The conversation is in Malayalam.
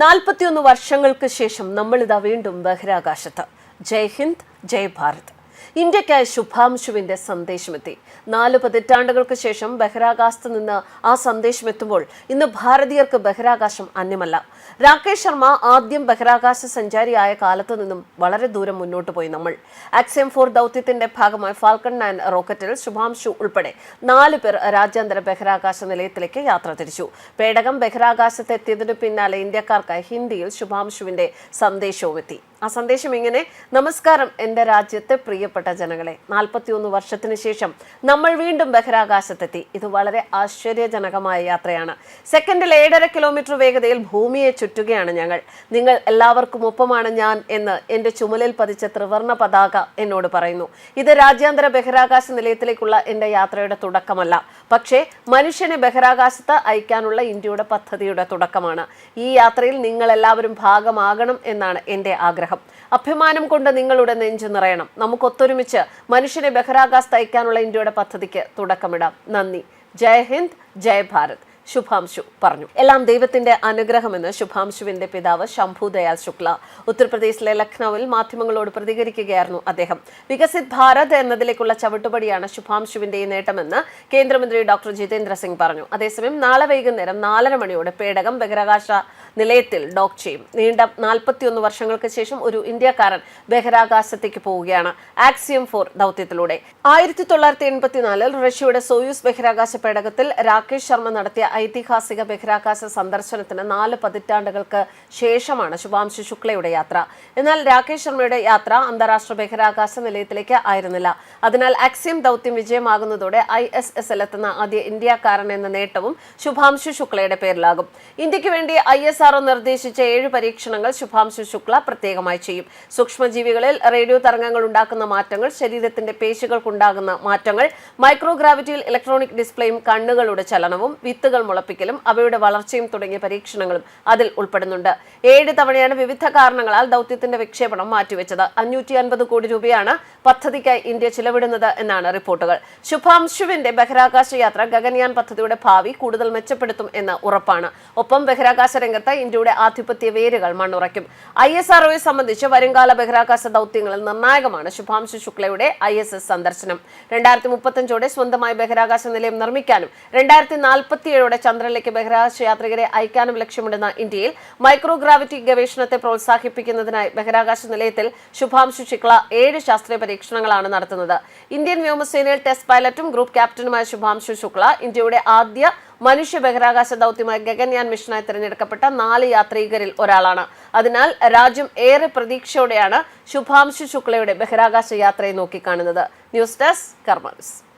നാൽപ്പത്തിയൊന്ന് വർഷങ്ങൾക്ക് ശേഷം നമ്മളിതാ വീണ്ടും ബഹിരാകാശത്ത്. ജയ് ഹിന്ദ് ജയ് ഭാരത്. ഇന്ത്യക്കായി ശുഭാംശുവിന്റെ സന്ദേശമെത്തി. നാല് പതിറ്റാണ്ടുകൾക്ക് ശേഷം ബഹിരാകാശത്ത് നിന്ന് ആ സന്ദേശം എത്തുമ്പോൾ ഇന്ന് ഭാരതീയർക്ക് ബഹിരാകാശം അന്യമല്ല. രാകേഷ് ശർമ്മ ആദ്യം ബഹിരാകാശ സഞ്ചാരിയായ കാലത്ത് നിന്നും വളരെ ദൂരം മുന്നോട്ട് പോയി നമ്മൾ. ആക്സിയം ഫോർ ദൗത്യത്തിന്റെ ഭാഗമായി ഫാൽക്കൺ നയൻ റോക്കറ്റിൽ ശുഭാംശു ഉൾപ്പെടെ നാല് പേർ രാജ്യാന്തര ബഹിരാകാശ നിലയത്തിലേക്ക് യാത്ര തിരിച്ചു. പേടകം ബഹിരാകാശത്ത് എത്തിയതിനു പിന്നാലെ ഇന്ത്യക്കാർക്കായി ഹിന്ദിയിൽ ശുഭാംശുവിന്റെ സന്ദേശവും എത്തി ആ സന്ദേശം ഇങ്ങനെ നമസ്കാരം എന്റെ രാജ്യത്തെ പ്രിയപ്പെട്ട ജനങ്ങളെ. നാൽപ്പത്തിയൊന്ന് വർഷത്തിന് ശേഷം നമ്മൾ വീണ്ടും ബഹിരാകാശത്തെത്തി. ഇത് വളരെ ആശ്ചര്യജനകമായ യാത്രയാണ്. സെക്കൻഡിൽ ഏഴര കിലോമീറ്റർ വേഗതയിൽ ഭൂമിയെ ചുറ്റുകയാണ് ഞങ്ങൾ. നിങ്ങൾ എല്ലാവർക്കും ഒപ്പമാണ് ഞാൻ എന്ന് എന്റെ ചുമലിൽ പതിച്ച ത്രിവർണ പതാക എന്നോട് പറയുന്നു. ഇത് രാജ്യാന്തര ബഹിരാകാശ നിലയത്തിലേക്കുള്ള എന്റെ യാത്രയുടെ തുടക്കമല്ല. പക്ഷേ മനുഷ്യനെ ബഹിരാകാശത്ത് അയക്കാനുള്ള ഇന്ത്യയുടെ പദ്ധതിയുടെ തുടക്കമാണ്. ഈ യാത്രയിൽ നിങ്ങൾ എല്ലാവരും ഭാഗമാകണം എന്നാണ് എന്റെ ആഗ്രഹം. അഭിമാനം കൊണ്ട് നിങ്ങളുടെ നെഞ്ച് നിറയണം. നമുക്കൊത്തൊരുമിച്ച് മനുഷ്യനെ ബഹിരാകാശത്ത് അയക്കാനുള്ള ഇന്ത്യയുടെ പദ്ധതിക്ക് തുടക്കമിടാം. നന്ദി. ജയ് ഹിന്ദ് ജയ് ഭാരത്. ശുഭാംശു പറഞ്ഞു. എല്ലാം ദൈവത്തിന്റെ അനുഗ്രഹമെന്ന് ശുഭാംശുവിന്റെ പിതാവ് ശംഭു ദയാൽ ശുക്ല. ഉത്തർപ്രദേശിലെ ലക്നൌവിൽ മാധ്യമങ്ങളോട് പ്രതികരിക്കുകയായിരുന്നു അദ്ദേഹം. വികസിത് ഭാരത് എന്നതിലേക്കുള്ള ചവിട്ടുപടിയാണ് ശുഭാംശുവിന്റെ ഈ നേട്ടമെന്ന് കേന്ദ്രമന്ത്രി ഡോക്ടർ ജിതേന്ദ്ര സിംഗ് പറഞ്ഞു. അതേസമയം നാളെ വൈകുന്നേരം നാലര മണിയോടെ പേടകം ബഹിരാകാശ നിലയത്തിൽ ഡോക്ക് ചെയ്യും. നീണ്ട നാൽപ്പത്തിയൊന്ന് വർഷങ്ങൾക്ക് ശേഷം ഒരു ഇന്ത്യക്കാരൻ ബഹിരാകാശത്തേക്ക് പോവുകയാണ്. ആക്സിയം ഫോർ ദൗത്യത്തിലൂടെ. ആയിരത്തി തൊള്ളായിരത്തി എൺപത്തിനാലിൽ റഷ്യയുടെ സോയൂസ് ബഹിരാകാശ പേടകത്തിൽ രാകേഷ് ശർമ്മ നടത്തിയ ഐതിഹാസിക ബഹിരാകാശ സന്ദർശനത്തിന് നാല് പതിറ്റാണ്ടുകൾക്ക് ശേഷമാണ് ശുഭാംശു ശുക്ലയുടെ യാത്ര. എന്നാൽ രാകേഷ് ശർമ്മയുടെ യാത്ര അന്താരാഷ്ട്ര ബഹിരാകാശ നിലയത്തിലേക്ക് ആയിരുന്നില്ല. അതിനാൽ അക്സിയം ദൗത്യം വിജയമാകുന്നതോടെ ഐ എസ് എസ് എത്തുന്ന ആദ്യ ഇന്ത്യക്കാരൻ എന്ന നേട്ടവും ശുഭാംശു ശുക്ലയുടെ പേരിലാകും. ഇന്ത്യയ്ക്ക് വേണ്ടി ഐ എസ് ആർഒ നിർദ്ദേശിച്ച ഏഴ് പരീക്ഷണങ്ങൾ ശുഭാംശു ശുക്ല പ്രത്യേകമായി ചെയ്യും. സൂക്ഷ്മജീവികളിൽ റേഡിയോ തരംഗങ്ങൾ ഉണ്ടാക്കുന്ന മാറ്റങ്ങൾ ശരീരത്തിന്റെ പേശികൾക്കുണ്ടാകുന്ന മാറ്റങ്ങൾ മൈക്രോഗ്രാവിറ്റിയിൽ ഇലക്ട്രോണിക് ഡിസ്പ്ലേയും കണ്ണുകളുടെ ചലനവും വിത്തുകൾ മുളപ്പിക്കലും അവയുടെ വളർച്ചയും തുടങ്ങിയ പരീക്ഷണങ്ങളും അതിൽ ഉൾപ്പെടുന്നുണ്ട്. ഏഴ് തവണയാണ് വിവിധ കാരണങ്ങളാൽ ദൗത്യത്തിന്റെ വിക്ഷേപണം മാറ്റിവെച്ചത്. അഞ്ഞൂറ്റി അൻപത് കോടി രൂപയാണ് പദ്ധതിക്കായി ഇന്ത്യ ചിലവിടുന്നത് എന്നാണ് റിപ്പോർട്ടുകൾ. ശുഭാംശുവിന്റെ ബഹിരാകാശ യാത്ര ഗഗൻയാൻ പദ്ധതിയുടെ ഭാവി കൂടുതൽ മെച്ചപ്പെടുത്തും എന്ന് ഉറപ്പാണ്. ഒപ്പം ബഹിരാകാശ രംഗത്ത് ഇന്ത്യയുടെ ആധിപത്യ വേരുകൾ മണ്ണുറയ്ക്കും. ഐ എസ് ആർഒയെ സംബന്ധിച്ച് വരുംകാല ബഹിരാകാശ ദൗത്യങ്ങളിൽ നിർണായകമാണ് ശുഭാംശു ശുക്ലയുടെ ഐ എസ് എസ് സന്ദർശനം. രണ്ടായിരത്തി മുപ്പത്തഞ്ചോടെ സ്വന്തമായി ബഹിരാകാശ നിലയം നിർമ്മിക്കാനും രണ്ടായിരത്തി നാൽപ്പത്തിയേഴോടെ ചന്ദ്രനിലേക്ക് ബഹിരാകാശ യാത്രികരെ അയക്കാനും ലക്ഷ്യമിടുന്ന ഇന്ത്യയിൽ മൈക്രോഗ്രാവിറ്റി ഗവേഷണത്തെ പ്രോത്സാഹിപ്പിക്കുന്നതിനായി ബഹിരാകാശ നിലയത്തിൽ ശുഭാംശു ശുക്ല ഏഴ് ശാസ്ത്രീയ പരീക്ഷണങ്ങളാണ് നടത്തുന്നത്. ഇന്ത്യൻ വ്യോമസേനയിൽ ടെസ്റ്റ് പൈലറ്റും ഗ്രൂപ്പ് ക്യാപ്റ്റനുമായ ശുഭാംശു ശുക്ല ഇന്ത്യയുടെ ആദ്യ മനുഷ്യ ബഹിരാകാശ ദൗത്യമായ ഗഗൻയാൻ മിഷനായി തിരഞ്ഞെടുക്കപ്പെട്ട നാല് യാത്രികരിൽ ഒരാളാണ്. അതിനാൽ രാജ്യം ഏറെ പ്രതീക്ഷയോടെയാണ് ശുഭാംശു ശുക്ലയുടെ ബഹിരാകാശ യാത്രയെ നോക്കിക്കാണുന്നത്. News desk കർമ്മസ്